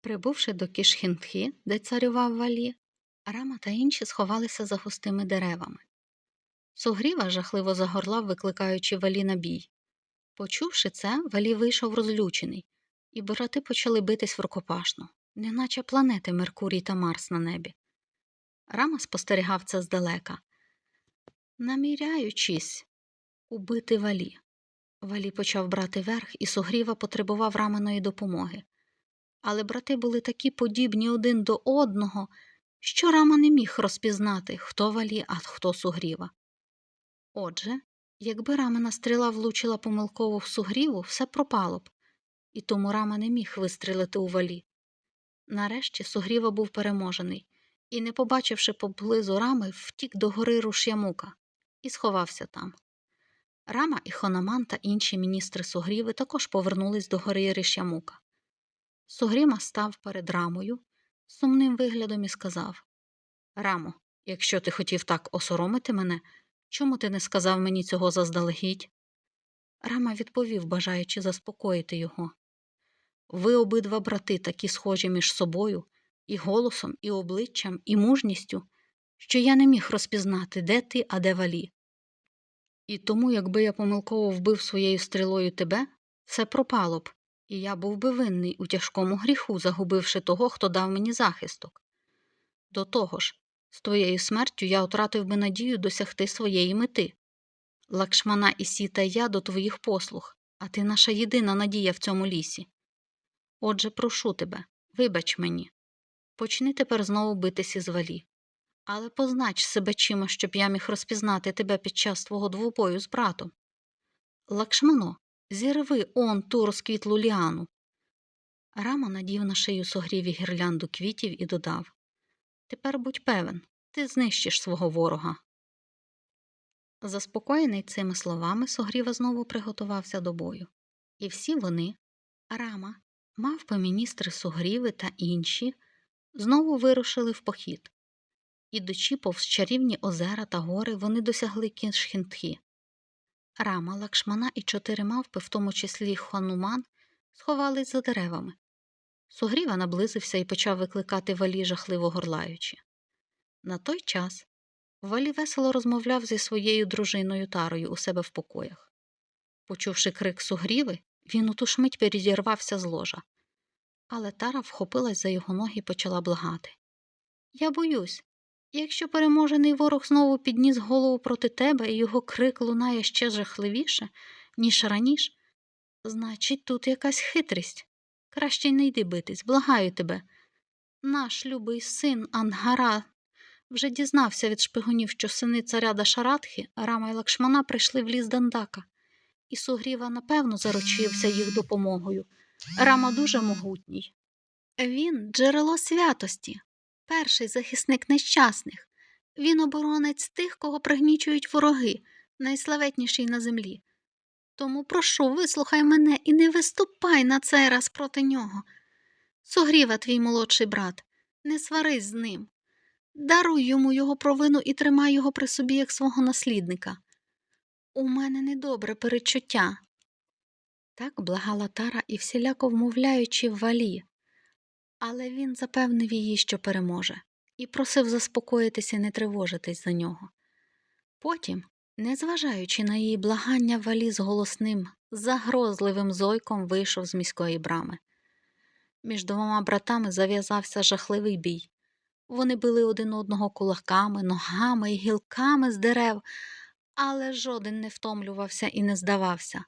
Прибувши до Кішхінтхи, де царював валі, Рама та інші сховалися за густими деревами. Сугріва жахливо загорлав, викликаючи валі на бій. Почувши це, валі вийшов розлючений, і брати почали битись в рукопашну, неначе планети Меркурій та Марс на небі. Рама спостерігав це здалека, наміряючись убити валі. Валі почав брати верх, і Сугріва потребував раманої допомоги. Але брати були такі подібні один до одного, що Рама не міг розпізнати, хто валі, а хто сугріва. Отже, якби рамена стріла влучила помилково в сугріву, все пропало б, і тому Рама не міг вистрілити у валі. Нарешті сугріва був переможений і, не побачивши поблизу рами, втік до гори Руш'ямука і сховався там. Рама і Хонаман та інші міністри Сугріви також повернулись до гори Ришямука. Сугріма став перед рамою сумним виглядом і сказав Рамо, якщо ти хотів так осоромити мене, чому ти не сказав мені цього заздалегідь? Рама відповів, бажаючи заспокоїти його. Ви обидва брати такі схожі між собою, і голосом, і обличчям, і мужністю, що я не міг розпізнати, де ти, а де валі. І тому, якби я помилково вбив своєю стрілою тебе, все пропало б, і я був би винний у тяжкому гріху, загубивши того, хто дав мені захисток. До того ж, з твоєю смертю я втратив би надію досягти своєї мети. Лакшмана і сіта я до твоїх послуг, а ти наша єдина надія в цьому лісі. Отже, прошу тебе, вибач мені. Почни тепер знову битися з валі. Але познач себе чимось, щоб я міг розпізнати тебе під час твого двобою з братом. Лакшмано, зірви он ту розквітлу ліану. Рама надів на шию согріві гірлянду квітів і додав Тепер будь певен, ти знищиш свого ворога. Заспокоєний цими словами, Согріва знову приготувався до бою. І всі вони, Рама, мавпи міністри Сугріви та інші, знову вирушили в похід. Ідучи повз чарівні озера та гори, вони досягли Кіншхінтхі. Рама, Лакшмана і чотири мавпи, в тому числі Хануман, сховались за деревами. Сугріва наблизився і почав викликати валі, жахливо горлаючи. На той час валі весело розмовляв зі своєю дружиною Тарою у себе в покоях. Почувши крик сугріви, він у ту ж мить передірвався з ложа. Але Тара вхопилась за його ноги і почала благати. Я боюсь. Якщо переможений ворог знову підніс голову проти тебе і його крик лунає ще жахливіше, ніж раніше, значить, тут якась хитрість. Краще не йди битись, благаю тебе. Наш любий син Ангара вже дізнався від шпигунів, що сини царя Дашаратхи, Рама й Лакшмана прийшли в ліс Дандaka, і Сугріва напевно заручився їх допомогою. Рама дуже могутній. Він джерело святості, перший захисник нещасних. Він оборонець тих, кого пригнічують вороги, найславетніший на землі. Тому прошу, вислухай мене і не виступай на цей раз проти нього. Сугріва, твій молодший брат, не сварись з ним. Даруй йому його провину і тримай його при собі як свого наслідника. У мене недобре перечуття. Так благала Тара і всіляко вмовляючи валі, але він запевнив її, що переможе, і просив заспокоїтися і не тривожитись за нього. Потім, незважаючи на її благання, валі з голосним, загрозливим зойком вийшов з міської брами. Між двома братами зав'язався жахливий бій. Вони били один одного кулаками, ногами і гілками з дерев, але жоден не втомлювався і не здавався.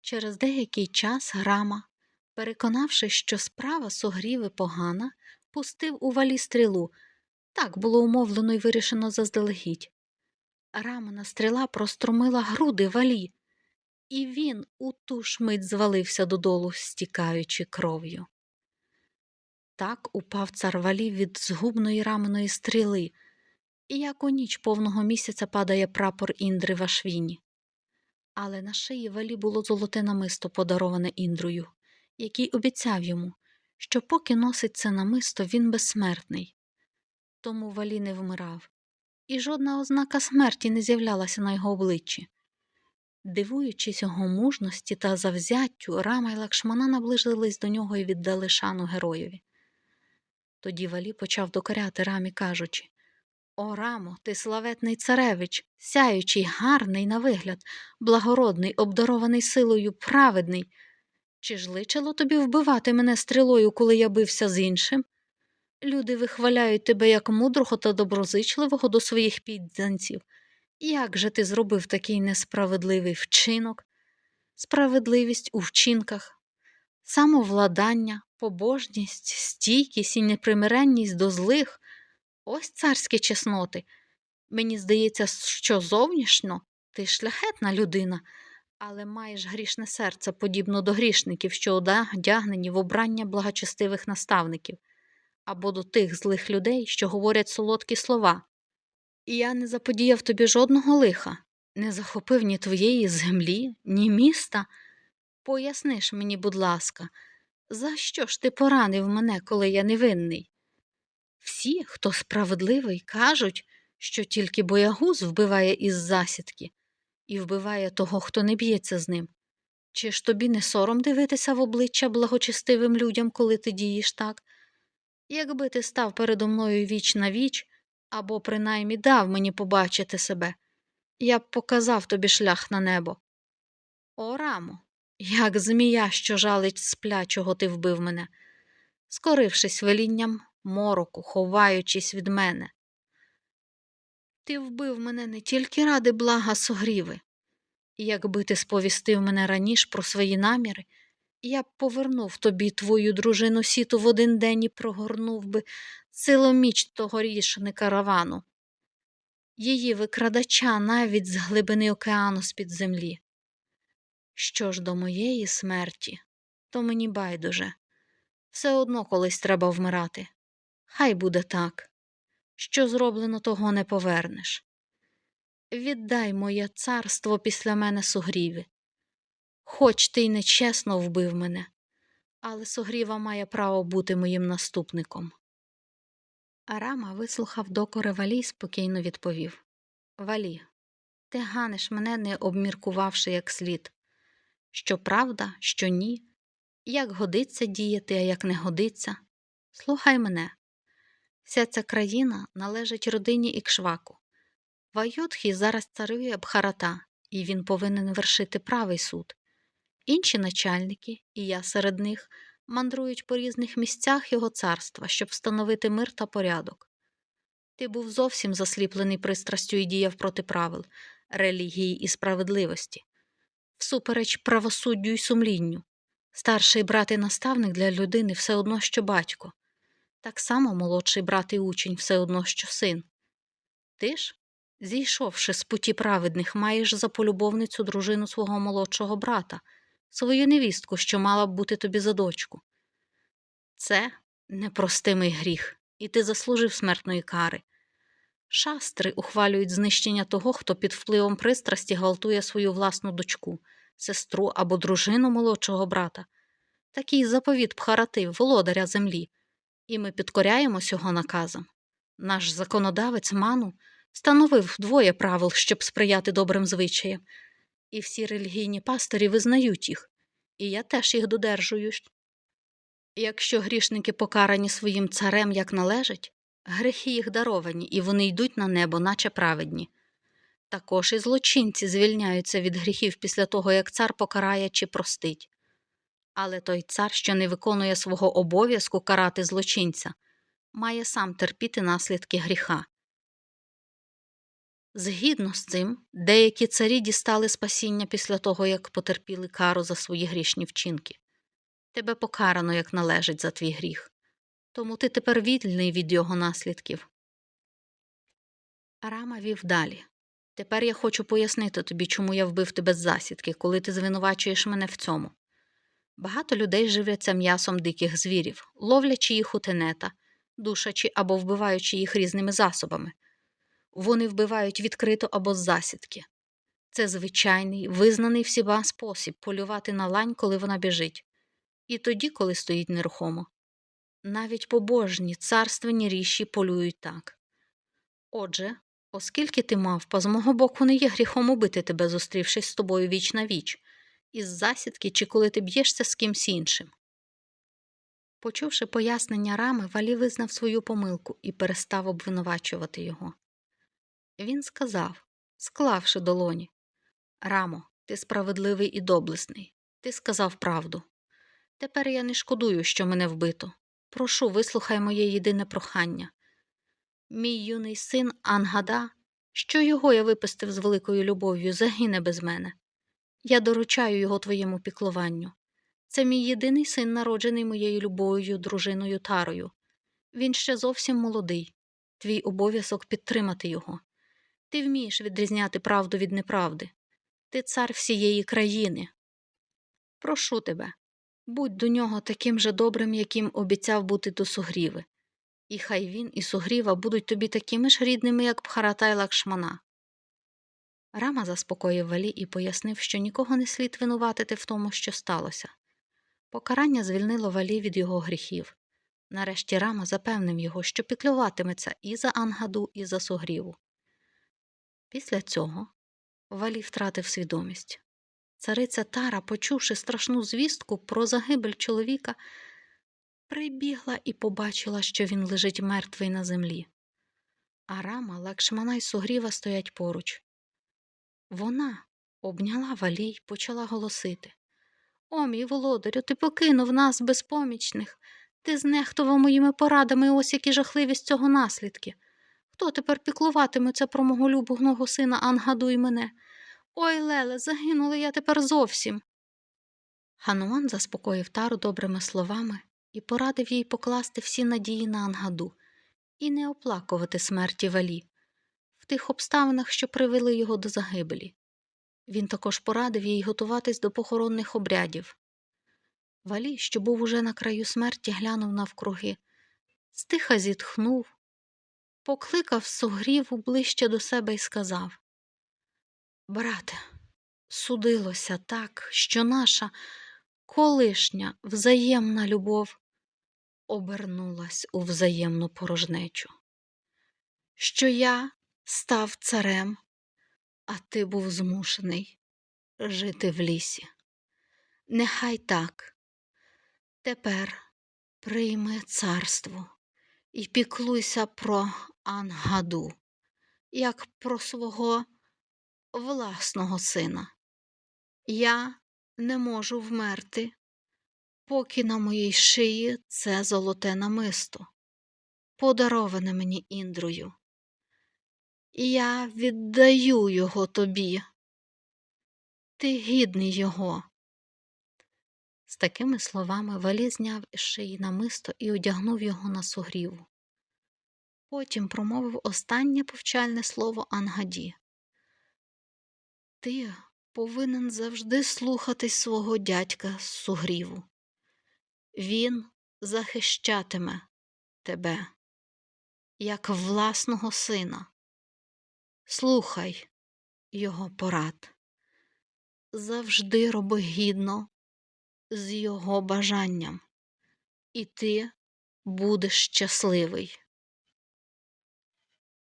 Через деякий час Грама, переконавши, що справа сугріви погана, пустив у валі стрілу. Так було умовлено і вирішено заздалегідь. Рамана стріла прострумила груди валі, і він у ту ж мить звалився додолу, стікаючи кров'ю. Так упав цар валі від згубної раменої стріли, і як у ніч повного місяця падає прапор Індри Вашвіні. Але на шиї валі було золоте намисто, подароване Індрою, який обіцяв йому, що поки носить це намисто, він безсмертний. Тому валі не вмирав, і жодна ознака смерті не з'являлася на його обличчі. Дивуючись його мужності та завзяттю, Рама й Лакшмана наблизились до нього і віддали шану героєві. Тоді Валі почав докоряти рамі, кажучи О, Рамо, ти славетний царевич, сяючий, гарний на вигляд, благородний, обдарований силою, праведний. Чи ж личило тобі вбивати мене стрілою, коли я бився з іншим? Люди вихваляють тебе як мудрого та доброзичливого до своїх підданців. Як же ти зробив такий несправедливий вчинок? Справедливість у вчинках, самовладання, побожність, стійкість і непримиренність до злих ось царські чесноти. Мені здається, що зовнішньо ти шляхетна людина, але маєш грішне серце, подібно до грішників, що одягнені в обрання благочестивих наставників, або до тих злих людей, що говорять солодкі слова. І я не заподіяв тобі жодного лиха, не захопив ні твоєї землі, ні міста. Поясниш мені, будь ласка, за що ж ти поранив мене, коли я невинний? Всі, хто справедливий, кажуть, що тільки боягуз вбиває із засідки і вбиває того, хто не б'ється з ним. Чи ж тобі не сором дивитися в обличчя благочестивим людям, коли ти дієш так? Якби ти став передо мною віч на віч, або принаймні дав мені побачити себе, я б показав тобі шлях на небо. О, рамо, як змія, що жалить сплячого, ти вбив мене, скорившись велінням мороку, ховаючись від мене. Ти вбив мене не тільки ради блага согріви. Якби ти сповістив мене раніше про свої наміри, я б повернув тобі твою дружину сіту в один день і прогорнув би силоміч того рішни каравану, її викрадача навіть з глибини океану з-під землі. Що ж до моєї смерті, то мені байдуже. Все одно колись треба вмирати. Хай буде так. Що зроблено, того не повернеш. Віддай моє царство після мене сугріві. Хоч ти й нечесно вбив мене, але сугріва має право бути моїм наступником. Арама вислухав докори Валі і спокійно відповів Валі, ти ганиш мене, не обміркувавши як слід. Що правда, що ні, як годиться діяти, а як не годиться. Слухай мене. Вся ця країна належить родині Ікшваку. В Айодхі зараз царює Бхарата, і він повинен вершити правий суд. Інші начальники, і я серед них, мандрують по різних місцях його царства, щоб встановити мир та порядок. Ти був зовсім засліплений пристрастю і діяв проти правил, релігії і справедливості, всупереч правосуддю й сумлінню. Старший брат і наставник для людини все одно, що батько, так само молодший брат і учень все одно, що син. Ти ж, зійшовши з путі праведних, маєш за полюбовницю дружину свого молодшого брата свою невістку, що мала б бути тобі за дочку. Це непростимий гріх, і ти заслужив смертної кари. Шастри ухвалюють знищення того, хто під впливом пристрасті гвалтує свою власну дочку, сестру або дружину молодшого брата. Такий заповіт Пхарати, володаря землі, і ми підкоряємось його наказам. Наш законодавець ману встановив двоє правил, щоб сприяти добрим звичаям, і всі релігійні пастирі визнають їх, і я теж їх додержую. Якщо грішники покарані своїм царем як належить, грехи їх даровані, і вони йдуть на небо, наче праведні. Також і злочинці звільняються від гріхів після того, як цар покарає чи простить. Але той цар, що не виконує свого обов'язку карати злочинця, має сам терпіти наслідки гріха. Згідно з цим, деякі царі дістали спасіння після того, як потерпіли кару за свої грішні вчинки. Тебе покарано, як належить за твій гріх, тому ти тепер вільний від його наслідків. Рама вів далі. Тепер я хочу пояснити тобі, чому я вбив тебе з засідки, коли ти звинувачуєш мене в цьому. Багато людей живляться м'ясом диких звірів, ловлячи їх у тенета, душачи або вбиваючи їх різними засобами. Вони вбивають відкрито або з засідки. Це звичайний, визнаний всіма спосіб полювати на лань, коли вона біжить, і тоді, коли стоїть нерухомо. Навіть побожні царственні ріші полюють так. Отже, Оскільки ти мавпа, з мого боку не є гріхом убити тебе, зустрівшись з тобою віч на віч, із засідки чи коли ти б'єшся з кимсь іншим. Почувши пояснення рами, Валі визнав свою помилку і перестав обвинувачувати його. Він сказав, склавши долоні Рамо, ти справедливий і доблесний. Ти сказав правду. Тепер я не шкодую, що мене вбито. Прошу, вислухай моє єдине прохання. Мій юний син Ангада, що його я випустив з великою любов'ю, загине без мене. Я доручаю його твоєму піклуванню. Це мій єдиний син, народжений моєю любов'ю, дружиною Тарою. Він ще зовсім молодий. Твій обов'язок підтримати його. Ти вмієш відрізняти правду від неправди. Ти цар всієї країни. Прошу тебе, будь до нього таким же добрим, яким обіцяв бути до сугріви. І хай він і сугріва будуть тобі такими ж рідними, як Бхарата й Лакшмана. Рама заспокоїв валі і пояснив, що нікого не слід винуватити в тому, що сталося. Покарання звільнило валі від його гріхів. Нарешті Рама запевнив його, що піклюватиметься і за Ангаду, і за сугріву. Після цього Валі втратив свідомість. Цариця Тара, почувши страшну звістку про загибель чоловіка, прибігла і побачила, що він лежить мертвий на землі. А Рама, Лакшмана й Сугріва стоять поруч. Вона обняла Валі й почала голосити О, мій володарю, ти покинув нас безпомічних. Ти знехтував моїми порадами, ось які жахливі з цього наслідки. Хто тепер піклуватиметься про мого любого сина Ангаду і мене? Ой, Леле, загинула я тепер зовсім. Хануан заспокоїв тару добрими словами і порадив їй покласти всі надії на Ангаду і не оплакувати смерті валі тих обставинах, що привели його до загибелі. Він також порадив їй готуватись до похоронних обрядів. Валі, що був уже на краю смерті, глянув навкруги, стиха зітхнув, покликав сугріву ближче до себе і сказав Брате, судилося так, що наша колишня взаємна любов обернулась у взаємну порожнечу, що я став царем, а ти був змушений жити в лісі. Нехай так. Тепер прийми царство і піклуйся про Ангаду, як про свого власного сина. Я не можу вмерти, поки на моїй шиї це золоте намисто, подароване мені індрою. Я віддаю його тобі. Ти гідний його. З такими словами Валі зняв із шиї намисто і одягнув його на сугріву. Потім промовив останнє повчальне слово Ангаді. Ти повинен завжди слухатись свого дядька з сугріву. Він захищатиме тебе, як власного сина. Слухай його порад. Завжди роби гідно з його бажанням, і ти будеш щасливий.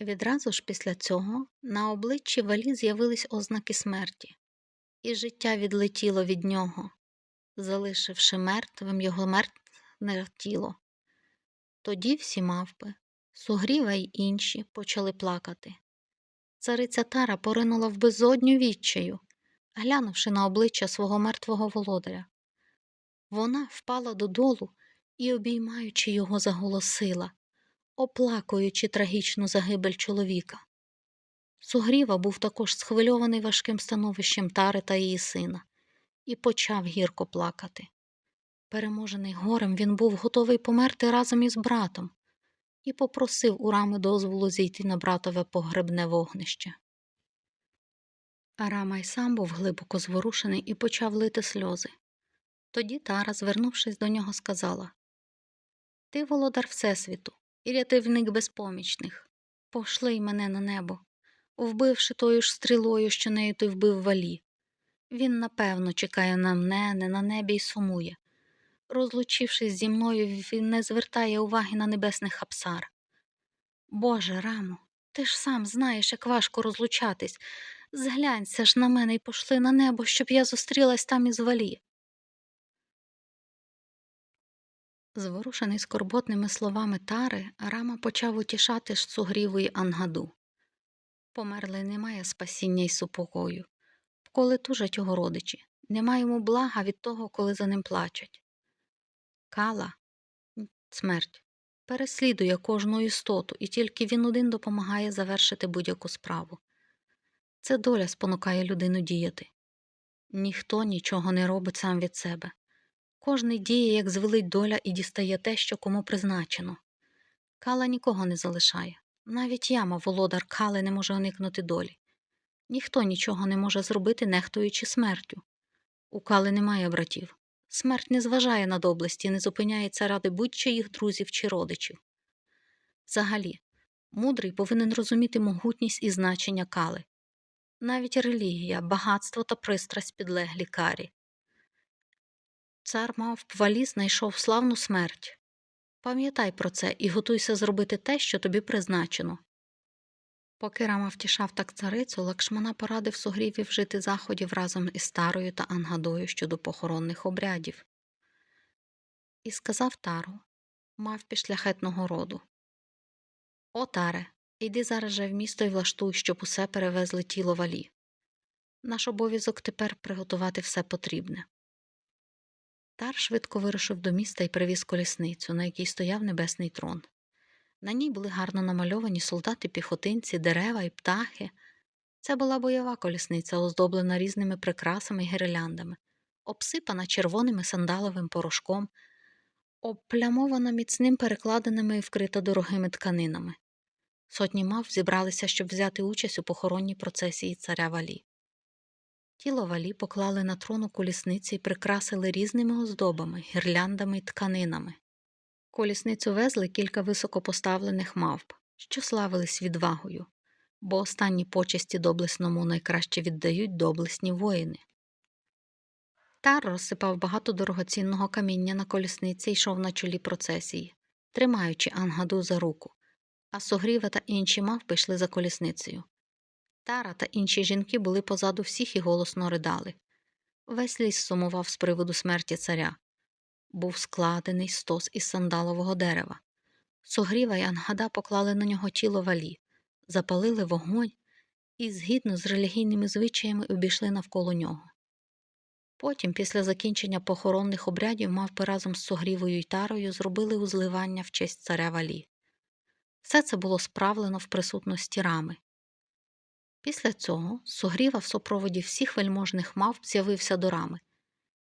Відразу ж після цього на обличчі валі з'явились ознаки смерті, і життя відлетіло від нього, залишивши мертвим його мертве тіло. Тоді всі мавпи, сугріва й інші, почали плакати. Цариця Тара поринула в безодню відчаю, глянувши на обличчя свого мертвого володаря. Вона впала додолу і, обіймаючи його, заголосила оплакуючи трагічну загибель чоловіка. Сугріва був також схвильований важким становищем Тари та її сина і почав гірко плакати. Переможений горем, він був готовий померти разом із братом і попросив у рами дозволу зійти на братове погребне вогнище. Арама й сам був глибоко зворушений і почав лити сльози. Тоді Тара, звернувшись до нього, сказала Ти володар Всесвіту, і рятівник безпомічних. Пошли мене на небо, вбивши тою ж стрілою, що нею ти вбив валі. Він, напевно, чекає на мене не на небі й сумує. Розлучившись зі мною, він не звертає уваги на небесних хапсар. Боже, рамо, Ти ж сам знаєш, як важко розлучатись. Зглянься ж на мене і пошли на небо, щоб я зустрілась там із валі. Зворушений скорботними словами тари, Рама почав утішати ж цугріву й ангаду. Померлий не має спасіння й супокою, вколи тужать його родичі, нема йому блага від того, коли за ним плачуть. Кала смерть переслідує кожну істоту, і тільки він один допомагає завершити будь-яку справу. Це доля спонукає людину діяти. Ніхто нічого не робить сам від себе. Кожний діє, як звелить доля, і дістає те, що кому призначено. Кала нікого не залишає. Навіть яма, володар Кали, не може уникнути долі. Ніхто нічого не може зробити, нехтуючи смертю. У Кали немає братів. Смерть не зважає на доблесті, не зупиняється ради будь-чиїх друзів чи родичів. Взагалі, мудрий повинен розуміти могутність і значення кали. Навіть релігія, багатство та пристрасть підлеглі карі. Цар мав валі знайшов славну смерть. Пам'ятай про це і готуйся зробити те, що тобі призначено. Поки Рама втішав так царицю, Лакшмана порадив сугріві вжити заходів разом із Тарою та Ангадою щодо похоронних обрядів. І сказав Тару, мавпі шляхетного роду. О, Таре, йди зараз же в місто і влаштуй, щоб усе перевезли тіло валі. Наш обов'язок тепер приготувати все потрібне. Тар швидко вирушив до міста і привіз колісницю, на якій стояв небесний трон. На ній були гарно намальовані солдати, піхотинці, дерева і птахи. Це була бойова колісниця, оздоблена різними прикрасами й гірляндами, обсипана червоним і сандаловим порошком, обплямована міцним перекладинами і вкрита дорогими тканинами. Сотні мав зібралися, щоб взяти участь у похоронній процесії царя валі. Тіло валі поклали на трону колісниці і прикрасили різними оздобами, гірляндами й тканинами. Колісницю везли кілька високопоставлених мавп, що славились відвагою, бо останні почесті доблесному найкраще віддають доблесні воїни. Тар розсипав багато дорогоцінного каміння на колісниці і йшов на чолі процесії, тримаючи Ангаду за руку, а Согріва та інші мавпи йшли за колісницею. Тара та інші жінки були позаду всіх і голосно ридали. Весь ліс сумував з приводу смерті царя. Був складений стос із сандалового дерева. Согріва й Ангада поклали на нього тіло валі, запалили вогонь і, згідно з релігійними звичаями, обійшли навколо нього. Потім, після закінчення похоронних обрядів, мавпи разом з Согрівою й Тарою зробили узливання в честь царя валі. Все це було справлено в присутності рами. Після цього Сугріва в супроводі всіх вельможних мавп з'явився до рами,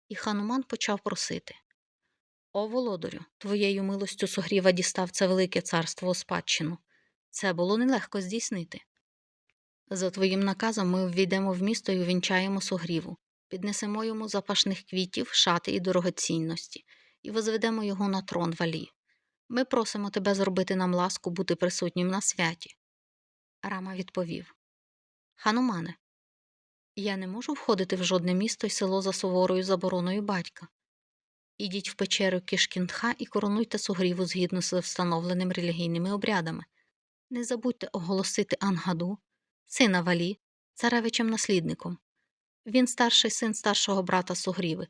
і хануман почав просити О, володарю, твоєю милостю Сугріва дістав це велике царство у спадщину. Це було нелегко здійснити. За твоїм наказом ми ввійдемо в місто і увінчаємо Сугріву, піднесемо йому запашних квітів, шати і дорогоцінності, і возведемо його на трон валі. Ми просимо тебе зробити нам ласку бути присутнім на святі. Рама відповів Ханумане, я не можу входити в жодне місто й село за суворою забороною батька. Ідіть в печеру Кішкінтха і коронуйте сугріву згідно з встановленими релігійними обрядами. Не забудьте оголосити Ангаду, сина Валі, царевичем наслідником. Він старший син старшого брата Сугріви,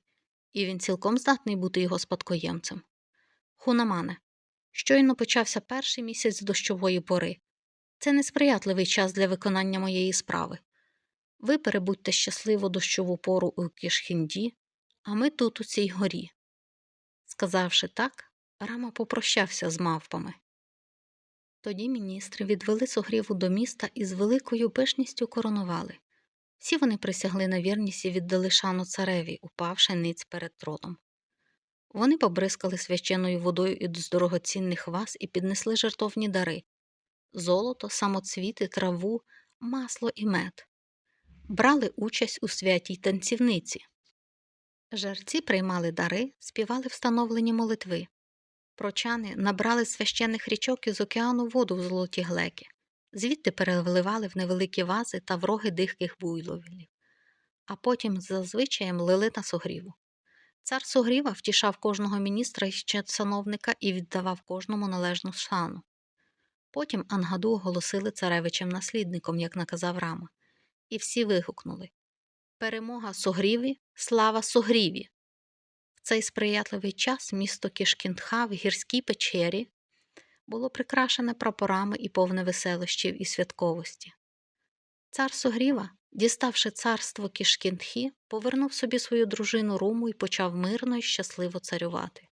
і він цілком здатний бути його спадкоємцем. Хунамане, щойно почався перший місяць дощової пори. Це несприятливий час для виконання моєї справи. Ви перебудьте щасливо дощову пору у Кішхінді, а ми тут, у цій горі. Сказавши так, Рама попрощався з мавпами. Тоді міністри відвели Согріву до міста і з великою пишністю коронували. Всі вони присягли на вірність і віддали шану цареві, упавши ниць перед троном. Вони побризкали священною водою із дорогоцінних ваз і піднесли жертовні дари золото, самоцвіти, траву, масло і мед. Брали участь у святій танцівниці. Жерці приймали дари, співали встановлені молитви. Прочани набрали священних річок із океану воду в золоті глеки, звідти переливали в невеликі вази та в роги дихких буйловілів, а потім зазвичаєм лили на сугріву. Цар Сугріва втішав кожного міністра і ще сановника і віддавав кожному належну шану. Потім Ангаду оголосили царевичем наслідником, як наказав Рама, і всі вигукнули Перемога Сугріві, слава Сугріві! В цей сприятливий час місто Кішкінтха в гірській печері було прикрашене прапорами і повне веселощів і святковості. Цар Сугріва, діставши царство Кішкінтхі, повернув собі свою дружину Руму і почав мирно і щасливо царювати.